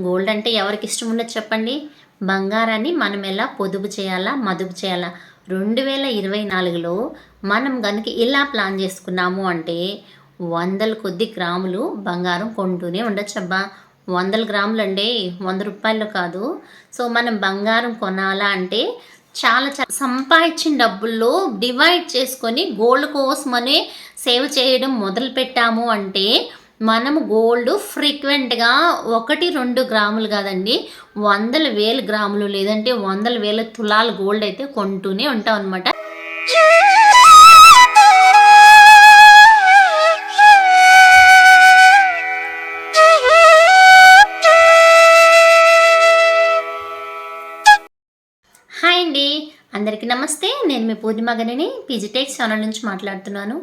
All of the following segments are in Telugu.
గోల్డ్ అంటే ఎవరికి ఇష్టం ఉండదు చెప్పండి. బంగారాన్ని మనం ఎలా పొదుపు చేయాలా మదుపు చేయాలా? రెండు వేల ఇరవై నాలుగులో మనం కనుక ఇలా ప్లాన్ చేసుకున్నాము అంటే వందల కొద్ది గ్రాములు బంగారం కొంటూనే ఉండొచ్చబ్బా. వందల గ్రాములు అండి వంద రూపాయలు కాదు. సో మనం బంగారం కొనాలా అంటే చాలా చాలా సంపాదించిన డబ్బుల్లో డివైడ్ చేసుకొని గోల్డ్ కోసమనే సేవ్ చేయడం మొదలు పెట్టాము అంటే మనము గోల్డ్ ఫ్రీక్వెంట్గా ఒకటి రెండు గ్రాములు కాదండి వందల వేల గ్రాములు లేదంటే వందల వేల తులాలు గోల్డ్ అయితే కొంటూనే ఉంటాం అనమాట హాయ్ అండి. అందరికీ నమస్తే. నేను మీ పూర్ణిమ గనిని పీజీటెక్ ఛానల్ నుంచి మాట్లాడుతున్నాను.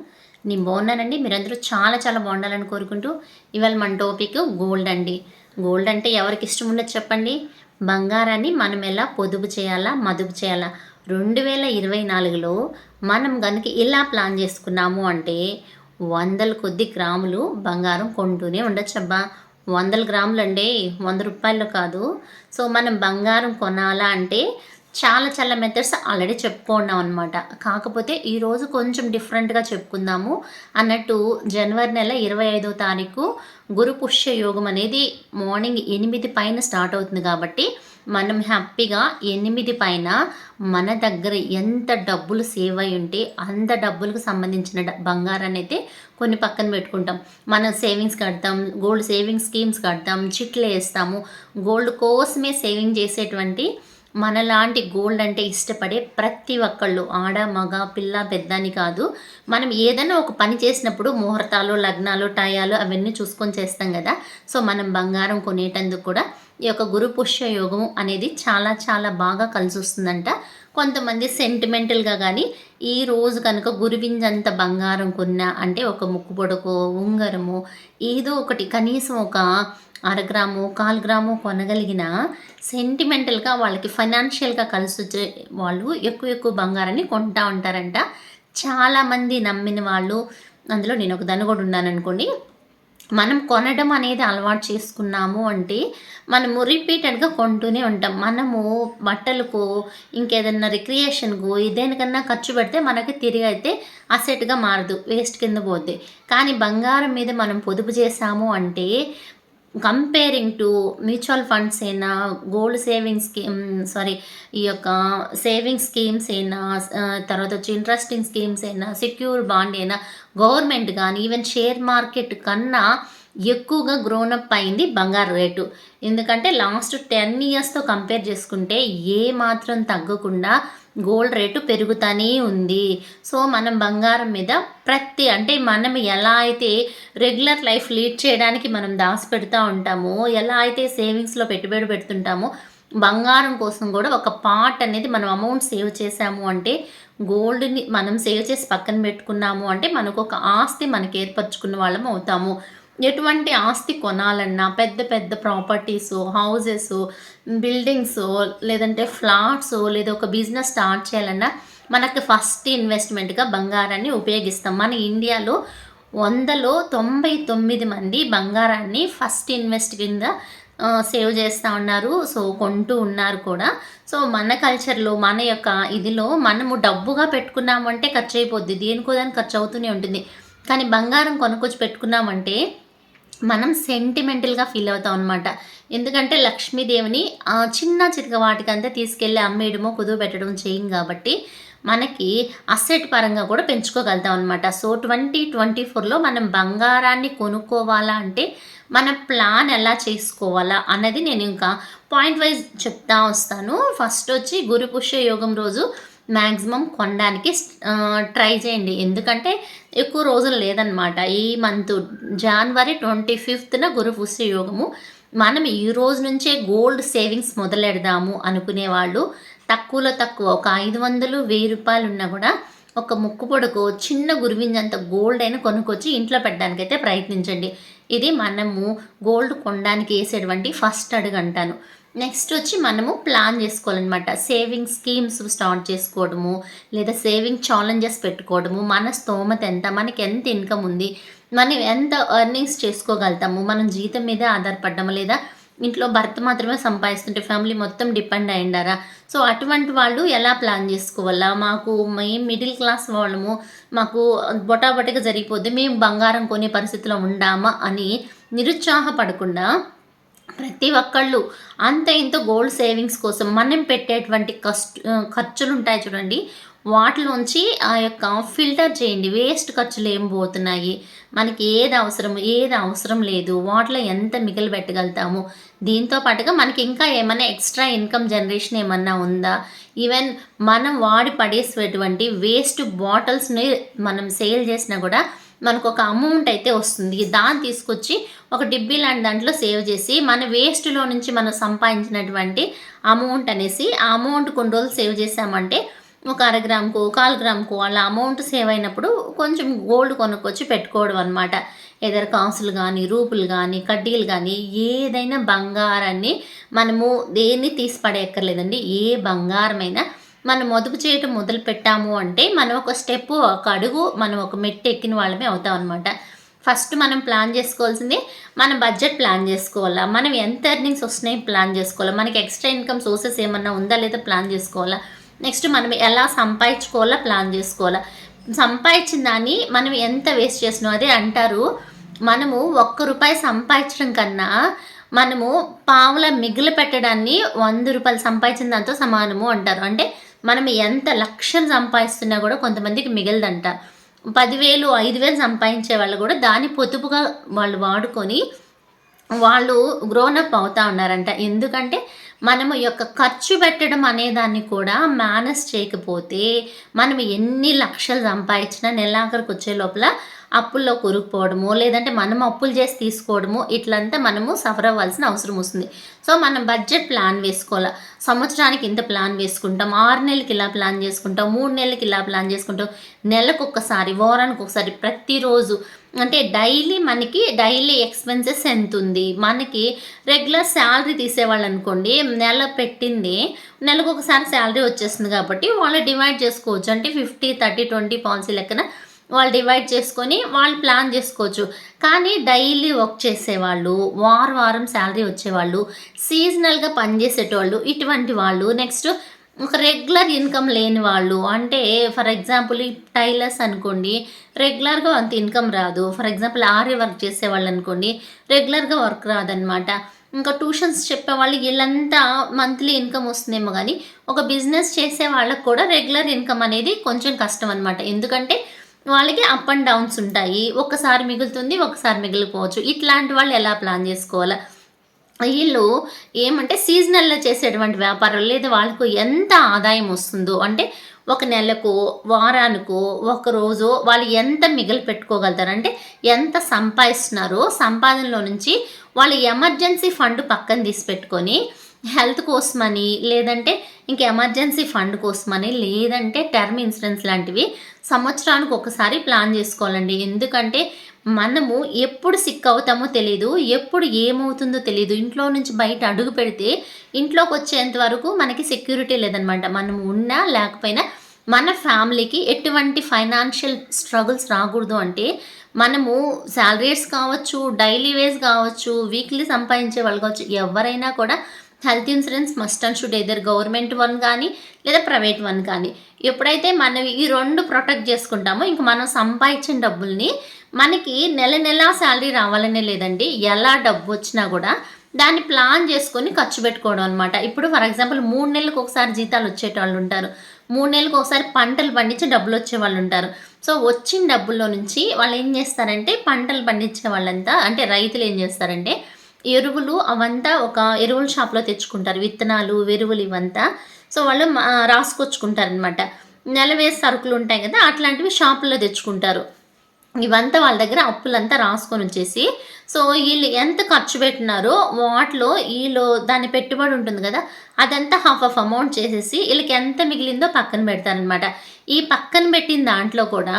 నేను బాగున్నానండి. మీరందరూ చాలా చాలా బాగుండాలని కోరుకుంటూ ఇవాళ మన టాపిక్ గోల్డ్ అండి. గోల్డ్ అంటే ఎవరికి ఇష్టం ఉండదు చెప్పండి? బంగారాన్ని మనం ఎలా పొదుపు చేయాలా మదుపు చేయాలా? రెండు వేల ఇరవై నాలుగులో మనం కనుక ఇలా ప్లాన్ చేసుకున్నాము అంటే వందల కొద్ది గ్రాములు బంగారం కొంటూనే ఉండొచ్చబ్బా. వందల గ్రాములు అండి వంద రూపాయలు కాదు. సో మనం బంగారం కొనాలా అంటే చాలా చాలా మెథడ్స్ ఆల్రెడీ చెప్పుకున్నాం అనమాట కాకపోతే ఈరోజు కొంచెం డిఫరెంట్గా చెప్పుకుందాము. అన్నట్టు జనవరి నెల ఇరవై ఐదో తారీఖు గురు పుష్య యోగం అనేది మార్నింగ్ ఎనిమిది పైన స్టార్ట్ అవుతుంది కాబట్టి మనం హ్యాపీగా ఎనిమిది పైన మన దగ్గర ఎంత డబ్బులు సేవ్ అయి ఉంటే అంత డబ్బులకు సంబంధించిన బంగారాన్ని అయితే కొన్ని పక్కన పెట్టుకుంటాం. మనం సేవింగ్స్ కడతాం గోల్డ్ సేవింగ్స్ స్కీమ్స్ కడతాం చిట్లు వేస్తాము. గోల్డ్ కోసమే సేవింగ్ చేసేటువంటి మనలాంటి గోల్డ్ అంటే ఇష్టపడే ప్రతి ఒక్కళ్ళు ఆడ మగ పిల్ల పెద్ద అని కాదు. మనం ఏదైనా ఒక పని చేసినప్పుడు ముహూర్తాలు లగ్నాలు టయాలు అవన్నీ చూసుకొని చేస్తాం కదా. సో మనం బంగారం కొనేటందుకు కూడా ఈ యొక్క గురు పుష్య యోగం అనేది చాలా చాలా బాగా కలిసి వస్తుందంట కొంతమంది సెంటిమెంటల్గా కానీ ఈ రోజు కనుక గురువింజంత బంగారం కొన్నా అంటే ఒక ముక్కు పొడకో ఉంగరము ఏదో ఒకటి కనీసం ఒక అరగ్రాము కాల్ గ్రాము కొనగలిగిన సెంటిమెంటల్గా వాళ్ళకి ఫైనాన్షియల్గా కలిసి వచ్చే వాళ్ళు ఎక్కువ ఎక్కువ బంగారాన్ని కొంటా ఉంటారంట. చాలామంది నమ్మిన వాళ్ళు అందులో నేను ఒక దాన్ని కూడా ఉన్నాను అనుకోండి మనం కొనడం అనేది అలవాటు చేసుకున్నాము అంటే మనము రిపీటెడ్గా కొంటూనే ఉంటాం. మనము బట్టలకు ఇంకేదన్నా రిక్రియేషన్కు దేనికన్నా ఖర్చు పెడితే మనకి తిరిగి అయితే అసెట్గా మారదు వేస్ట్ కింద పోద్ది. కానీ బంగారం మీద మనం పొదుపు చేసాము అంటే కంపేరింగ్ టు మ్యూచువల్ ఫండ్స్ అయినా గోల్డ్ సేవింగ్ స్కీమ్ సారీ ఈ యొక్క సేవింగ్ స్కీమ్స్ అయినా తర్వాత వచ్చి ఇంట్రెస్టింగ్ స్కీమ్స్ అయినా సెక్యూర్ బాండ్ అయినా గవర్నమెంట్ కానీ ఈవెన్ షేర్ మార్కెట్ కన్నా ఎక్కువగా గ్రోనప్ అయింది బంగారు రేటు. ఎందుకంటే లాస్ట్ టెన్ ఇయర్స్తో కంపేర్ చేసుకుంటే ఏ మాత్రం తగ్గకుండా గోల్డ్ రేటు పెరుగుతూనే ఉంది. సో మనం బంగారం మీద ప్రతి అంటే మనం ఎలా అయితే రెగ్యులర్ లైఫ్ లీడ్ చేయడానికి మనం దాచి పెడతా ఉంటామో ఎలా అయితే సేవింగ్స్లో పెట్టుబడి పెడుతుంటామో బంగారం కోసం కూడా ఒక పార్ట్ అనేది మనం అమౌంట్ సేవ్ చేసాము అంటే గోల్డ్ని మనం సేవ్ చేసి పక్కన పెట్టుకున్నాము అంటే మనకు ఒక ఆస్తి మనకి ఏర్పరచుకున్న వాళ్ళం అవుతాము. ఎటువంటి ఆస్తి కొనాలన్నా పెద్ద పెద్ద ప్రాపర్టీస్ హౌజెస్ బిల్డింగ్స్ లేదంటే ఫ్లాట్స్ లేదా ఒక బిజినెస్ స్టార్ట్ చేయాలన్నా మనకు ఫస్ట్ ఇన్వెస్ట్మెంట్గా బంగారాన్ని ఉపయోగిస్తాం. మన ఇండియాలో వందలో తొంభై తొమ్మిది మంది బంగారాన్ని ఫస్ట్ ఇన్వెస్ట్ కింద సేవ్ చేస్తూ ఉన్నారు. సో కొంటూ ఉన్నారు కూడా. సో మన కల్చర్లో మన యొక్క ఇదిలో మనము డబ్బుగా పెట్టుకున్నామంటే ఖర్చు అయిపోద్ది. దేనికో దానికి ఖర్చు అవుతూనే ఉంటుంది. కానీ బంగారం కొనుక్కొచ్చి పెట్టుకున్నామంటే మనం సెంటిమెంటల్గా ఫీల్ అవుతాం అనమాట ఎందుకంటే లక్ష్మీదేవిని ఆ చిన్న చితక వాటికంతా తీసుకెళ్ళి అమ్మేయడమో కుదువ పెట్టడం చేయం కాబట్టి మనకి అసెట్ పరంగా కూడా పెంచుకోగలుగుతాం అనమాట సో ట్వంటీ ట్వంటీ ఫోర్లో మనం బంగారాన్ని కొనుక్కోవాలా అంటే మన ప్లాన్ ఎలా చేసుకోవాలా అన్నది నేను ఇంకా పాయింట్ వైజ్ చెప్తా వస్తాను. ఫస్ట్ వచ్చి గురు పుష్య యోగం రోజు మ్యాక్సిమం కొనడానికి ట్రై చేయండి. ఎందుకంటే ఎక్కువ రోజులు లేదనమాట ఈ మంత్ జనవరి ట్వంటీ ఫిఫ్త్న గురు పుష్య యోగము. మనం ఈ రోజు నుంచే గోల్డ్ సేవింగ్స్ మొదలెడదాము అనుకునే వాళ్ళు తక్కువలో తక్కువ ఒక ఐదు వందలు వెయ్యి రూపాయలు ఉన్నా కూడా ఒక ముక్కు పొడుకు చిన్న గురివింజంత గోల్డ్ అయినా కొనుక్కొచ్చి ఇంట్లో పెట్టడానికైతే ప్రయత్నించండి. ఇది మనము గోల్డ్ కొనడానికి వేసేటువంటి ఫస్ట్ అడుగు అంటాను. నెక్స్ట్ వచ్చి మనము ప్లాన్ చేసుకోవాలన్నమాట. సేవింగ్ స్కీమ్స్ స్టార్ట్ చేసుకోవడము లేదా సేవింగ్ ఛాలెంజెస్ పెట్టుకోవడము మన స్తోమత ఎంత మనకి ఎంత ఇన్కమ్ ఉంది మనం ఎంత ఎర్నింగ్స్ చేసుకోగలుగుతాము మనం జీతం మీద ఆధారపడ్డము లేదా ఇంట్లో భర్త మాత్రమే సంపాదిస్తుంటే ఫ్యామిలీ మొత్తం డిపెండ్ అయ్యిండారా సో అటువంటి వాళ్ళు ఎలా ప్లాన్ చేసుకోవాలా? మాకు మేము మిడిల్ క్లాస్ వాళ్ళము మాకు బొటాబొటగా జరిగిపోద్ది మేము బంగారం కొనే పరిస్థితిలో ఉండామా అని నిరుత్సాహపడకుండా ప్రతి ఒక్కళ్ళు అంత ఇంత గోల్డ్ సేవింగ్స్ కోసం మనం పెట్టేటువంటి కష్ట ఖర్చులు ఉంటాయి చూడండి. వాటిలోంచి ఆ యొక్క ఫిల్టర్ చేయండి. వేస్ట్ ఖర్చులు ఏం పోతున్నాయి? మనకి ఏది అవసరం ఏది అవసరం లేదు? వాటిలో ఎంత మిగిలి పెట్టగలుగుతాము? దీంతో పాటుగా మనకి ఇంకా ఏమైనా ఎక్స్ట్రా ఇన్కమ్ జనరేషన్ ఏమన్నా ఉందా? ఈవెన్ మనం వాడి పడేసేటువంటి వేస్ట్ బాటిల్స్ని మనం సేల్ చేసినా కూడా మనకు ఒక అమౌంట్ అయితే వస్తుంది. దాన్ని తీసుకొచ్చి ఒక డిబ్బీ లాంటి దాంట్లో సేవ్ చేసి మన వేస్ట్లో నుంచి మనం సంపాదించినటువంటి అమౌంట్ అనేసి ఆ అమౌంట్ కొన్ని రోజులు సేవ్ చేసామంటే ఒక అర గ్రామ్కు కాల్ గ్రామ్కు అలా అమౌంట్ సేవ్ అయినప్పుడు కొంచెం గోల్డ్ కొనుక్కొచ్చి పెట్టుకోవడం అనమాట ఏదైనా కాసులు కానీ రూపులు కానీ కడ్డీలు కానీ ఏదైనా బంగారాన్ని మనము దేన్ని తీసి పడేయక్కర్లేదండి. ఏ బంగారమైనా మనం మొదుపు చేయటం మొదలు పెట్టాము అంటే మనం ఒక స్టెప్ ఒక అడుగు మనం ఒక మెట్టు ఎక్కిన వాళ్ళమే అవుతాం అనమాట ఫస్ట్ మనం ప్లాన్ చేసుకోవాల్సింది మన బడ్జెట్ ప్లాన్ చేసుకోవాలా? మనం ఎంత ఎర్నింగ్స్ వస్తున్నాయి ప్లాన్ చేసుకోవాలా? మనకి ఎక్స్ట్రా ఇన్కమ్ సోర్సెస్ ఏమన్నా ఉందా లేదా ప్లాన్ చేసుకోవాలా? నెక్స్ట్ మనం ఎలా సంపాదించుకోవాలా ప్లాన్ చేసుకోవాలా? సంపాదించిన దాన్ని మనం ఎంత వేస్ట్ చేసినాం అదే అంటారు మనము ఒక్క రూపాయి సంపాదించడం కన్నా మనము పావుల మిగిలి పెట్టడాన్ని వంద రూపాయలు సంపాదించిన దాంతో సమానము అంటారు. అంటే మనం ఎంత లక్షలు సంపాదిస్తున్నా కూడా కొంతమందికి మిగిలిదంట. పదివేలు ఐదు వేలు సంపాదించే వాళ్ళు కూడా దాన్ని పొదుపుగా వాళ్ళు వాడుకొని వాళ్ళు గ్రోనప్ అవుతా ఉన్నారంట. ఎందుకంటే మనము యొక్క ఖర్చు పెట్టడం అనేదాన్ని కూడా మేనేజ్ చేయకపోతే మనం ఎన్ని లక్షలు సంపాదించినా నెలాఖరికి వచ్చే లోపల అప్పుల్లో కొరుకుపోవడము లేదంటే మనం అప్పులు చేసి తీసుకోవడము ఇట్లంతా మనము సఫర్ అవ్వాల్సిన అవసరం వస్తుంది. సో మనం బడ్జెట్ ప్లాన్ వేసుకోవాలి? సంవత్సరానికి ఇంత ప్లాన్ వేసుకుంటాం ఆరు నెలలకి ఇలా ప్లాన్ చేసుకుంటాం మూడు నెలలకి ఇలా ప్లాన్ చేసుకుంటాం నెలకు ఒక్కసారి వారానికి ఒకసారి ప్రతిరోజు. అంటే డైలీ మనకి డైలీ ఎక్స్పెన్సెస్ ఎంత ఉంది మనకి రెగ్యులర్ శాలరీ తీసేవాళ్ళు అనుకోండి నెల పెట్టింది. నెలకు ఒకసారి శాలరీ వచ్చేస్తుంది కాబట్టి వాళ్ళు డివైడ్ చేసుకోవచ్చు. అంటే ఫిఫ్టీ థర్టీ ట్వంటీ పాలసీ లెక్కన వాళ్ళు డివైడ్ చేసుకొని వాళ్ళు ప్లాన్ చేసుకోవచ్చు. కానీ డైలీ వర్క్ చేసేవాళ్ళు వారం వారం శాలరీ వచ్చేవాళ్ళు సీజనల్గా పనిచేసేటోళ్ళు ఇటువంటి వాళ్ళు నెక్స్ట్ ఒక రెగ్యులర్ ఇన్కమ్ లేని వాళ్ళు అంటే ఫర్ ఎగ్జాంపుల్ టైలర్స్ అనుకోండి రెగ్యులర్గా అంత ఇన్కమ్ రాదు. ఫర్ ఎగ్జాంపుల్ ఆర్య వర్క్ చేసేవాళ్ళు అనుకోండి రెగ్యులర్గా వర్క్ రాదనమాట. ఇంకా ట్యూషన్స్ చెప్పే వాళ్ళు వీళ్ళంతా మంత్లీ ఇన్కమ్ వస్తుందేమో కానీ ఒక బిజినెస్ చేసే వాళ్ళకు కూడా రెగ్యులర్ ఇన్కమ్ అనేది కొంచెం కష్టం అనమాట ఎందుకంటే వాళ్ళకి అప్ అండ్ డౌన్స్ ఉంటాయి. ఒక్కసారి మిగులుతుంది ఒకసారి మిగిలిపోవచ్చు. ఇట్లాంటి వాళ్ళు ఎలా ప్లాన్ చేసుకోవాలా? వీళ్ళు ఏమంటే సీజనల్లో చేసేటువంటి వ్యాపారాలు లేదా వాళ్ళకు ఎంత ఆదాయం వస్తుందో అంటే ఒక నెలకు వారానికో ఒక రోజు వాళ్ళు ఎంత మిగిలి పెట్టుకోగలుగుతారు? అంటే ఎంత సంపాదిస్తున్నారో సంపాదనలో నుంచి వాళ్ళు ఎమర్జెన్సీ ఫండ్ పక్కన తీసి పెట్టుకొని హెల్త్ కోసమని లేదంటే ఇంక ఎమర్జెన్సీ ఫండ్ కోసమని లేదంటే టర్మ్ ఇన్సూరెన్స్ లాంటివి సంవత్సరానికి ఒకసారి ప్లాన్ చేసుకోవాలండి. ఎందుకంటే మనము ఎప్పుడు సిక్ అవుతామో తెలియదు ఎప్పుడు ఏమవుతుందో తెలియదు ఇంట్లో నుంచి బయట అడుగు పెడితే ఇంట్లోకి వచ్చేంత వరకు మనకి సెక్యూరిటీ లేదనమాట. మనం ఉన్నా లేకపోయినా మన ఫ్యామిలీకి ఎటువంటి ఫైనాన్షియల్ స్ట్రగుల్స్ రాకూడదు అంటే మనము శాలరీస్ కావచ్చు డైలీ వేస్ కావచ్చు వీక్లీ సంపాదించే వాళ్ళు కావచ్చు ఎవరైనా కూడా health insurance must and should either government one కానీ లేదా ప్రైవేట్ వన్ కానీ. ఎప్పుడైతే మనం ఈ రెండు ప్రొటెక్ట్ చేసుకుంటామో ఇంక మనం సంపాదించిన డబ్బుల్ని మనకి నెల నెల శాలరీ రావాలనే లేదండి. ఎలా డబ్బు వచ్చినా కూడా దాన్ని ప్లాన్ చేసుకొని ఖర్చు పెట్టుకోవడం అనమాట ఇప్పుడు ఫర్ ఎగ్జాంపుల్ మూడు నెలలకు ఒకసారి జీతాలు వచ్చేటవాళ్ళు ఉంటారు. మూడు నెలలకు ఒకసారి పంటలు పండించి డబ్బులు వచ్చే వాళ్ళు ఉంటారు. సో వచ్చిన డబ్బుల్లో నుంచి వాళ్ళు ఏం చేస్తారంటే పంటలు పండించే వాళ్ళంతా అంటే రైతులు ఏం చేస్తారంటే ఎరువులు అవంతా ఒక ఎరువుల షాప్లో తెచ్చుకుంటారు. విత్తనాలు ఎరువులు ఇవంతా. సో వాళ్ళు రాసుకొచ్చుకుంటారు అనమాట నెలవేసి సరుకులు ఉంటాయి కదా అట్లాంటివి షాపుల్లో తెచ్చుకుంటారు. ఇవంతా వాళ్ళ దగ్గర అప్పులంతా రాసుకొని వచ్చేసి సో వీళ్ళు ఎంత ఖర్చు పెట్టినారో వాటిలో వీళ్ళు దాని పెట్టుబడి ఉంటుంది కదా అదంతా హాఫ్ ఆఫ్ అమౌంట్ చేసేసి వీళ్ళకి ఎంత మిగిలిందో పక్కన పెడతారనమాట ఈ పక్కన పెట్టిన దాంట్లో కూడా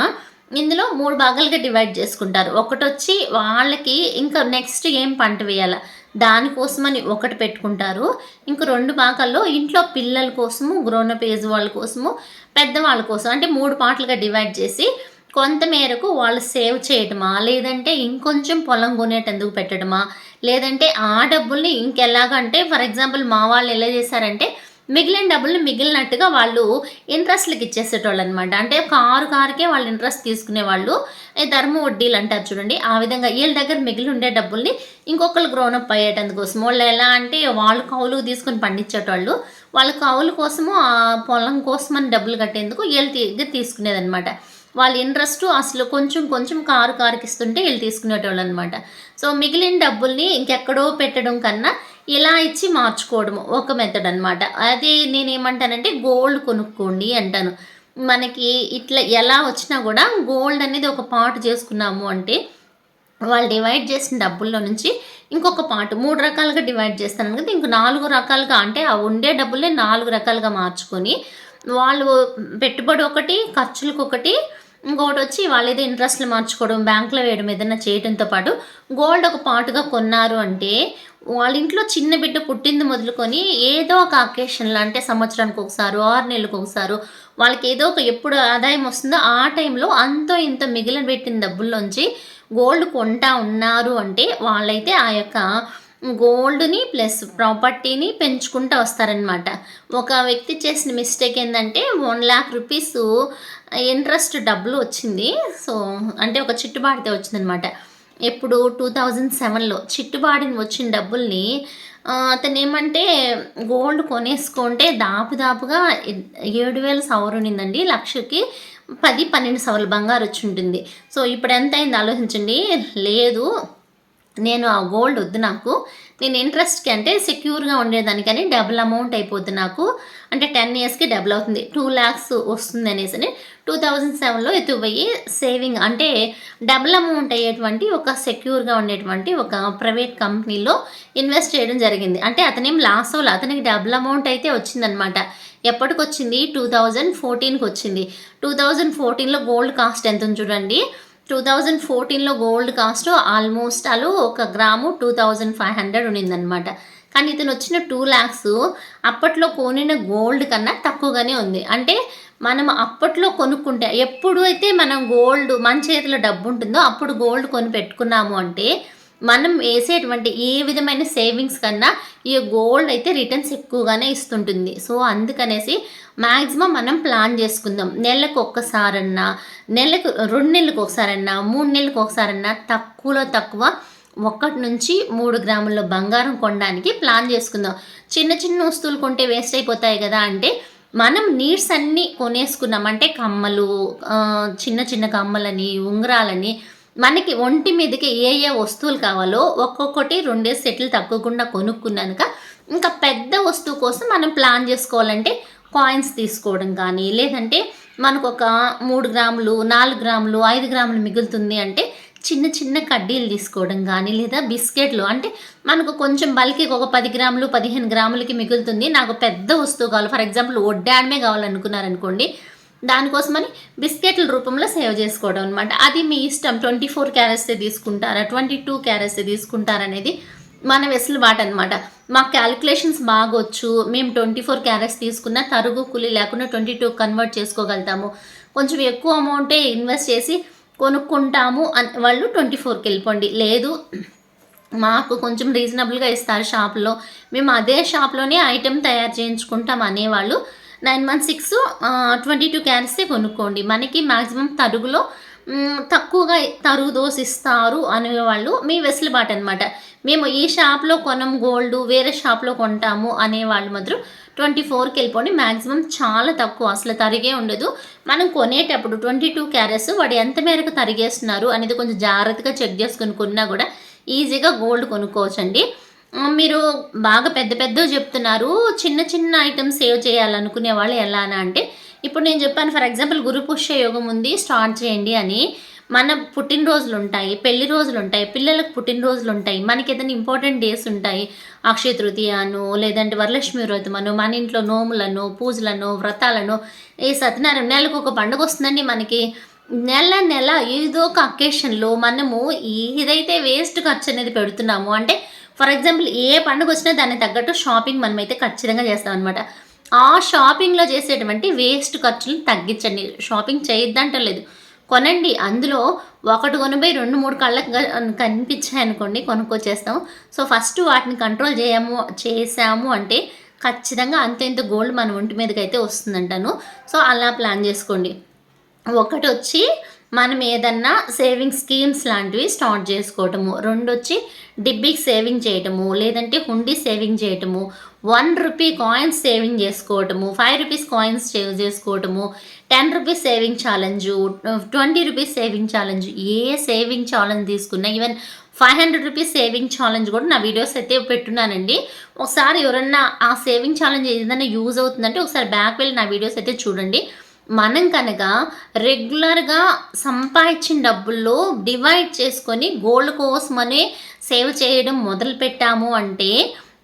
ఇందులో మూడు భాగాలుగా డివైడ్ చేసుకుంటారు. ఒకటి వచ్చి వాళ్ళకి ఇంకా నెక్స్ట్ ఏం పంట వేయాల దానికోసమని ఒకటి పెట్టుకుంటారు. ఇంకా రెండు భాగాల్లో ఇంట్లో పిల్లల కోసము గ్రోనప్ ఏజ్ వాళ్ళ కోసము పెద్దవాళ్ళ కోసం అంటే మూడు పాటలుగా డివైడ్ చేసి కొంతమేరకు వాళ్ళు సేవ్ చేయటమా? లేదంటే ఇంకొంచెం పొలం కొనేటందుకు పెట్టడమా లేదంటే ఆ డబ్బుల్ని ఇంకెలాగంటే ఫర్ ఎగ్జాంపుల్ మా వాళ్ళు ఎలా చేశారంటే మిగిలిన డబ్బులు మిగిలినట్టుగా వాళ్ళు ఇంట్రెస్ట్లకి ఇచ్చేసేటోళ్ళు అనమాట అంటే కారు కారుకే వాళ్ళు ఇంట్రెస్ట్ తీసుకునేవాళ్ళు. వాళ్ళు ధర్మ వడ్డీలు అంటారు చూడండి. ఆ విధంగా వీళ్ళ దగ్గర మిగిలి ఉండే డబ్బుల్ని ఇంకొకరు గ్రోనప్ అయ్యేటందుకోసం వాళ్ళు ఎలా అంటే వాళ్ళు కౌలు తీసుకొని పండించేటోళ్ళు. వాళ్ళ కౌలు కోసము ఆ పొలం కోసం అని డబ్బులు కట్టేందుకు వీళ్ళు దగ్గర తీసుకునేదనమాట. వాళ్ళ ఇంట్రెస్ట్ అసలు కొంచెం కొంచెం కారు కారుకి ఇస్తుంటే వీళ్ళు తీసుకునేటోళ్ళు అనమాట సో మిగిలిన డబ్బుల్ని ఇంకెక్కడో పెట్టడం కన్నా ఇలా ఇచ్చి మార్చుకోవడం ఒక మెథడ్ అనమాట అది నేనేమంటానంటే గోల్డ్ కొనుక్కోండి అంటాను. మనకి ఇట్లా ఎలా వచ్చినా కూడా గోల్డ్ అనేది ఒక పార్ట్ చేసుకున్నాము అంటే వాళ్ళు డివైడ్ చేసిన డబ్బుల్లో నుంచి ఇంకొక పార్ట్ మూడు రకాలుగా డివైడ్ చేస్తాను కదా ఇంక నాలుగు రకాలుగా అంటే ఆ ఉండే డబ్బులే నాలుగు రకాలుగా మార్చుకొని వాళ్ళు పెట్టుబడి ఒకటి ఖర్చులకు ఒకటి ఇంకొకటి వచ్చి వాళ్ళు ఏదో ఇంట్రెస్ట్లు మార్చుకోవడం బ్యాంకులో వేయడం ఏదైనా చేయడంతో పాటు గోల్డ్ ఒక పాటుగా కొన్నారు అంటే వాళ్ళ ఇంట్లో చిన్న బిడ్డ పుట్టింది మొదలుకొని ఏదో ఒక అకేషన్లు అంటే సంవత్సరానికి ఒకసారి ఆరు నెలలకు ఒకసారి వాళ్ళకి ఏదో ఒక ఎప్పుడు ఆదాయం వస్తుందో ఆ టైంలో అంతో ఇంత మిగిలిన పెట్టిన డబ్బుల్లోంచి గోల్డ్ కొంటా ఉన్నారు అంటే వాళ్ళైతే ఆ యొక్క గోల్డ్ని ప్లస్ ప్రాపర్టీని పెంచుకుంటూ వస్తారనమాట ఒక వ్యక్తి చేసిన మిస్టేక్ ఏంటంటే వన్ ల్యాక్ రూపీస్ ఇంట్రెస్ట్ డబ్బులు వచ్చింది. సో అంటే ఒక చిట్టుబాటుతో వచ్చిందనమాట. ఎప్పుడు టూ థౌజండ్ సెవెన్లో చిట్టుబాడిని వచ్చిన డబ్బుల్ని అతను ఏమంటే గోల్డ్ కొనేసుకుంటే దాపు దాపుగా ఏడు వేల సవరు ఉన్నిందండి లక్షకి పది పన్నెండు సవర్లు బంగారు వచ్చి ఉంటుంది. సో ఇప్పుడు ఎంత అయింది ఆలోచించండి. లేదు నేను ఆ గోల్డ్ వద్దు నాకు. నేను ఇంట్రెస్ట్కి అంటే సెక్యూర్గా ఉండేదానికని డబుల్ అమౌంట్ అయిపోతుంది నాకు. అంటే టెన్ ఇయర్స్కి డబుల్ అవుతుంది. టూ ల్యాక్స్ వస్తుంది అనేసి టూ థౌజండ్ సెవెన్లో ఎత్తుపోయి సేవింగ్ అంటే డబుల్ అమౌంట్ అయ్యేటువంటి ఒక సెక్యూర్గా ఉండేటువంటి ఒక ప్రైవేట్ కంపెనీలో ఇన్వెస్ట్ చేయడం జరిగింది. అంటే అతనేం లాస్ అవ్వాలి. అతనికి డబుల్ అమౌంట్ అయితే వచ్చిందనమాట. ఎప్పటికి వచ్చింది టూ థౌజండ్ ఫోర్టీన్కి వచ్చింది. టూ థౌజండ్ ఫోర్టీన్లో గోల్డ్ కాస్ట్ ఎంత చూడండి. టూ థౌజండ్ ఫోర్టీన్లో గోల్డ్ కాస్ట్ ఆల్మోస్ట్ అలు ఒక gram two thousand five hundred ఉండిందనమాట కానీ ఇతను వచ్చిన టూ ల్యాక్స్ అప్పట్లో కొనిన గోల్డ్ కన్నా తక్కువగానే ఉంది. అంటే మనం అప్పట్లో కొనుక్కుంటే ఎప్పుడు అయితే మనం గోల్డ్ మన చేతిలో డబ్బు ఉంటుందో అప్పుడు గోల్డ్ కొని పెట్టుకున్నాము అంటే మనం వేసేటువంటి ఏ విధమైన సేవింగ్స్ కన్నా ఈ గోల్డ్ అయితే రిటర్న్స్ ఎక్కువగానే ఇస్తుంటుంది. సో అందుకనేసి మ్యాక్సిమం మనం ప్లాన్ చేసుకుందాం. నెలకు ఒక్కసారన్నా నెలకు రెండు నెలలకు ఒకసారన్నా మూడు నెలలకు ఒకసారన్నా తక్కువలో తక్కువ ఒకటి నుంచి మూడు గ్రాముల బంగారం కొనడానికి ప్లాన్ చేసుకుందాం. చిన్న చిన్న వస్తువులు కొంటే వేస్ట్ అయిపోతాయి కదా అంటే మనం నీడ్స్ అన్నీ కొనేసుకున్నాం. అంటే కమ్మలు చిన్న చిన్న కమ్మలని ఉంగరాలని మనకి ఒంటి మీదకి ఏ ఏ వస్తువులు కావాలో ఒక్కొక్కటి రెండే సెట్లు తగ్గకుండా కొనుక్కున్నాక ఇంకా పెద్ద వస్తువు కోసం మనం ప్లాన్ చేసుకోవాలంటే కాయిన్స్ తీసుకోవడం కానీ లేదంటే మనకు ఒక మూడు గ్రాములు నాలుగు గ్రాములు ఐదు గ్రాములు మిగులుతుంది అంటే చిన్న చిన్న కడ్డీలు తీసుకోవడం కానీ లేదా బిస్కెట్లు. అంటే మనకు కొంచెం బల్కి ఒక పది గ్రాములు పదిహేను గ్రాములకి మిగులుతుంది. నాకు పెద్ద వస్తువు కావాలి. ఫర్ ఎగ్జాంపుల్ వడ్డాడమే కావాలనుకున్నారనుకోండి దానికోసమని బిస్కెట్ల రూపంలో సేవ్ చేసుకోవడం అనమాట అది మీ ఇష్టం. ట్వంటీ ఫోర్ క్యారెట్సే తీసుకుంటారా? ట్వంటీ టూ క్యారెట్సే తీసుకుంటారనేది మన వెసులుబాటు అనమాట మాకు క్యాలిక్యులేషన్స్ బాగొచ్చు. మేము ట్వంటీ ఫోర్ క్యారెట్స్ తీసుకున్న తరుగు కూలి లేకుండా ట్వంటీ టూ కన్వర్ట్ చేసుకోగలుగుతాము. కొంచెం ఎక్కువ అమౌంటే ఇన్వెస్ట్ చేసి కొనుక్కుంటాము అని వాళ్ళు ట్వంటీ ఫోర్కి వెళ్ళిపోండి. లేదు మాకు కొంచెం రీజనబుల్గా ఇస్తారు షాప్లో. మేము అదే షాప్లోనే ఐటెం తయారు చేయించుకుంటాం అనేవాళ్ళు nine one six twenty two క్యారెట్సే కొనుక్కోండి. మనకి మ్యాక్సిమం తరుగులో తక్కువగా తరుగు దోశ ఇస్తారు అనేవాళ్ళు మీ వెసులుబాటు అనమాట మేము ఈ షాప్లో కొనం గోల్డ్ వేరే షాప్లో కొంటాము అనేవాళ్ళు మాత్రం ట్వంటీ ఫోర్కి వెళ్ళిపోండి. మ్యాక్సిమం చాలా తక్కువ అసలు తరిగే ఉండదు. మనం కొనేటప్పుడు ట్వంటీ టూ క్యారెట్స్ వాడు ఎంత మేరకు తరిగేస్తున్నారు అనేది కొంచెం జాగ్రత్తగా చెక్ చేసుకుని కొన్నా కూడా ఈజీగా గోల్డ్ కొనుక్కోవచ్చండి. మీరు బాగా పెద్ద పెద్ద చెప్తున్నారు. చిన్న చిన్న ఐటమ్స్ సేవ్ చేయాలనుకునే వాళ్ళు ఎలానా అంటే ఇప్పుడు నేను చెప్పాను ఫర్ ఎగ్జాంపుల్ గురు పుష్య యోగం ఉంది స్టార్ట్ చేయండి అని. మన పుట్టినరోజులు ఉంటాయి పెళ్ళి రోజులు ఉంటాయి పిల్లలకు పుట్టినరోజులు ఉంటాయి మనకి ఏదైనా ఇంపార్టెంట్ డేస్ ఉంటాయి. అక్షయ తృతీయను లేదంటే వరలక్ష్మి వ్రతమను మన ఇంట్లో నోములను పూజలను వ్రతాలను ఈ సత్యనారాయణ నెలకు ఒక పండుగ వస్తుందండి మనకి. నెల నెల ఏదో ఒక అకేషన్లో మనము ఏదైతే వేస్ట్ ఖర్చు అనేది పెడుతున్నాము. అంటే ఫర్ ఎగ్జాంపుల్ ఏ పండుగ వచ్చినా దానికి తగ్గట్టు షాపింగ్ మనమైతే ఖచ్చితంగా చేస్తాం అనమాట ఆ షాపింగ్లో చేసేటువంటి వేస్ట్ ఖర్చులను తగ్గించండి. షాపింగ్ చేయొద్దంటలేదు. కొనండి. అందులో ఒకటి కొనిపోయి రెండు మూడు కళ్ళకు కనిపించాయి అనుకోండి కొనుక్కొచ్చేస్తాం. సో ఫస్ట్ వాటిని కంట్రోల్ చేయము చేసాము అంటే ఖచ్చితంగా అంత ఇంత గోల్డ్ మన ఒంటి మీదకి అయితే వస్తుందంటాను. సో అలా ప్లాన్ చేసుకోండి. ఒకటి వచ్చి మనం ఏదన్నా సేవింగ్ స్కీమ్స్ లాంటివి స్టార్ట్ చేసుకోవటము రెండు వచ్చి డిబ్బీకి సేవింగ్ చేయటము లేదంటే హుండీ సేవింగ్ చేయటము వన్ రూపీ కాయిన్స్ సేవింగ్ చేసుకోవటము ఫైవ్ రూపీస్ కాయిన్స్ సేవ్ చేసుకోవటము ten rupees saving challenge twenty rupees saving challenge ఏ సేవింగ్ ఛాలెంజ్ తీసుకున్నా even five hundred rupees saving challenge కూడా నా వీడియోస్ అయితే పెట్టున్నానండి. ఒకసారి ఎవరన్నా ఆ సేవింగ్ ఛాలెంజ్ ఏదైనా యూజ్ అవుతుందంటే ఒకసారి బ్యాక్ వెళ్ళి నా వీడియోస్ అయితే చూడండి. మనం కనుక రెగ్యులర్గా సంపాదించిన డబ్బుల్లో డివైడ్ చేసుకొని గోల్డ్ కోసమనే సేవ్ చేయడం మొదలు పెట్టాము అంటే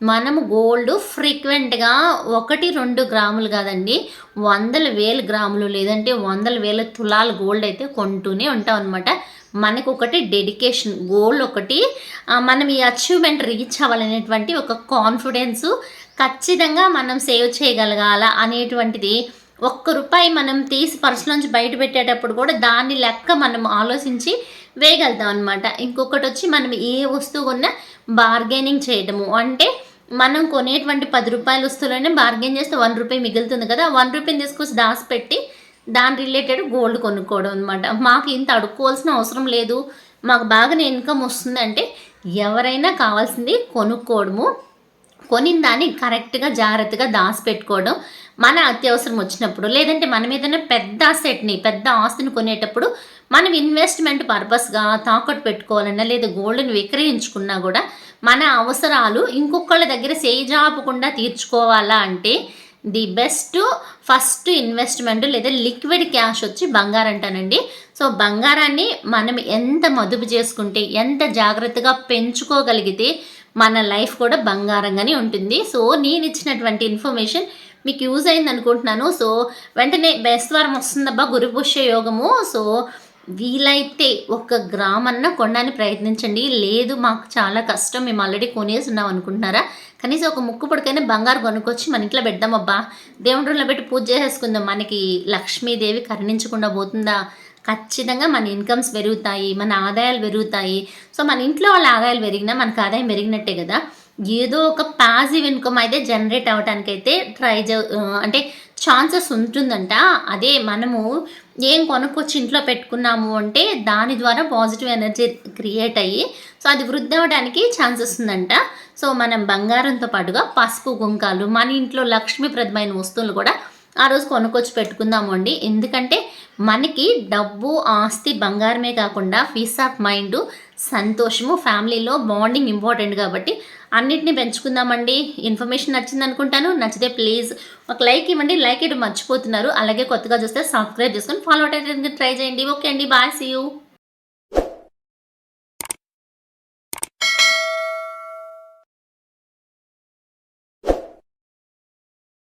మనం గోల్డ్ ఫ్రీక్వెంట్గా ఒకటి రెండు గ్రాములు కాదండి వందల వేల గ్రాములు లేదంటే వందల వేల తులాల గోల్డ్ అయితే కొంటూనే ఉంటాం అనమాట మనకు ఒకటి డెడికేషన్ గోల్ ఒకటి. మనం ఈ అచీవ్మెంట్ రీచ్ అవ్వాలనేటువంటి ఒక కాన్ఫిడెన్స్ ఖచ్చితంగా మనం సేవ్ చేయగలగాల అనేటువంటిది ఒక్క రూపాయి మనం తీసి పర్సులోంచి బయట పెట్టేటప్పుడు కూడా దాని లెక్క మనం ఆలోచించి వేయగలుగుతాం అనమాట ఇంకొకటి వచ్చి మనం ఏ వస్తువు కొన్నా బార్గెనింగ్ చేయడము. అంటే మనం కొనేటువంటి పది రూపాయల వస్తువులోనే బార్గెన్ చేస్తే వన్ రూపాయి మిగులుతుంది కదా. వన్ రూపీని తీసుకొచ్చి దాచిపెట్టి దాని రిలేటెడ్ గోల్డ్ కొనుక్కోవడం అనమాట మాకు ఇంత అడుక్కోవాల్సిన అవసరం లేదు. మాకు బాగానే ఇన్కమ్ వస్తుందంటే ఎవరైనా కావాల్సింది కొనుక్కోవడము. కొనిన దాన్ని కరెక్ట్గా జాగ్రత్తగా దాచిపెట్టుకోవడం మన అత్యవసరం వచ్చినప్పుడు లేదంటే మనం ఏదైనా పెద్ద అసెట్ని పెద్ద ఆస్తిని కొనేటప్పుడు మనం ఇన్వెస్ట్మెంట్ పర్పస్గా తాకట్టు పెట్టుకోవాలన్నా లేదా గోల్డ్ని విక్రయించుకున్నా కూడా మన అవసరాలు ఇంకొకళ్ళ దగ్గర సేజాపకుండా తీర్చుకోవాలా అంటే ది బెస్ట్ ఫస్ట్ ఇన్వెస్ట్మెంట్ లేదా లిక్విడ్ క్యాష్ వచ్చి బంగారం అంటానండి సో బంగారాన్ని మనం ఎంత మదుపు చేసుకుంటే ఎంత జాగ్రత్తగా పెంచుకోగలిగితే మన లైఫ్ కూడా బంగారంగానే ఉంటుంది. సో నేను ఇచ్చినటువంటి ఇన్ఫర్మేషన్ మీకు యూజ్ అయింది అనుకుంటున్నాను. సో వెంటనే బేస్వారం వస్తుందబ్బా గురుపుష్య యోగము. సో వీలైతే ఒక గ్రామ్ అన్న కొనడానికి ప్రయత్నించండి. లేదు మాకు చాలా కష్టం. మేము ఆల్రెడీ కొనేసి ఉన్నాం అనుకుంటున్నారా? కనీసం ఒక ముక్కు పొడికైనా బంగారు కొనుక్కొచ్చి మన ఇంట్లో పెడదామబ్బా. దేవుడి పెట్టి పూజ చేసేసుకుందాం మనకి లక్ష్మీదేవి కరుణించకుండా పోతుందా? ఖచ్చితంగా మన ఇన్కమ్స్ పెరుగుతాయి మన ఆదాయాలు పెరుగుతాయి. సో మన ఇంట్లో వాళ్ళ ఆదాయాలు పెరిగినా మనకు ఆదాయం పెరిగినట్టే కదా. ఏదో ఒక పాజిటివ్ ఇన్కమ్ అయితే జనరేట్ అవ్వడానికి అయితే ట్రై అంటే ఛాన్సెస్ ఉంటుందంట. అదే మనము ఏం కొనుక్కొచ్చి ఇంట్లో పెట్టుకున్నాము అంటే దాని ద్వారా పాజిటివ్ ఎనర్జీ క్రియేట్ అయ్యి సో అది వృద్ధి అవ్వడానికి ఛాన్సెస్ ఉందంట. సో మనం బంగారంతో పాటుగా పసుపు కుంకాలు మన ఇంట్లో లక్ష్మీప్రదమైన వస్తువులు కూడా ఆ రోజు కొనుక్కొచ్చి పెట్టుకుందాము అండి. ఎందుకంటే మనకి డబ్బు ఆస్తి బంగారమే కాకుండా పీస్ ఆఫ్ మైండ్ సంతోషము ఫ్యామిలీలో బాండింగ్ ఇంపార్టెంట్ కాబట్టి అన్నిటిని పెంచుకుందామండి ఇన్ఫర్మేషన్ నచ్చింది అనుకుంటాను. నచ్చితే ప్లీజ్ ఒక లైక్ ఇవ్వండి. లైక్ ఇటు మర్చిపోతున్నారు. అలాగే కొత్తగా చూస్తే సబ్స్క్రైబ్ చేసుకొని ఫాలో అవడానికి ట్రై చేయండి. ఓకే అండి. బాయ్. See you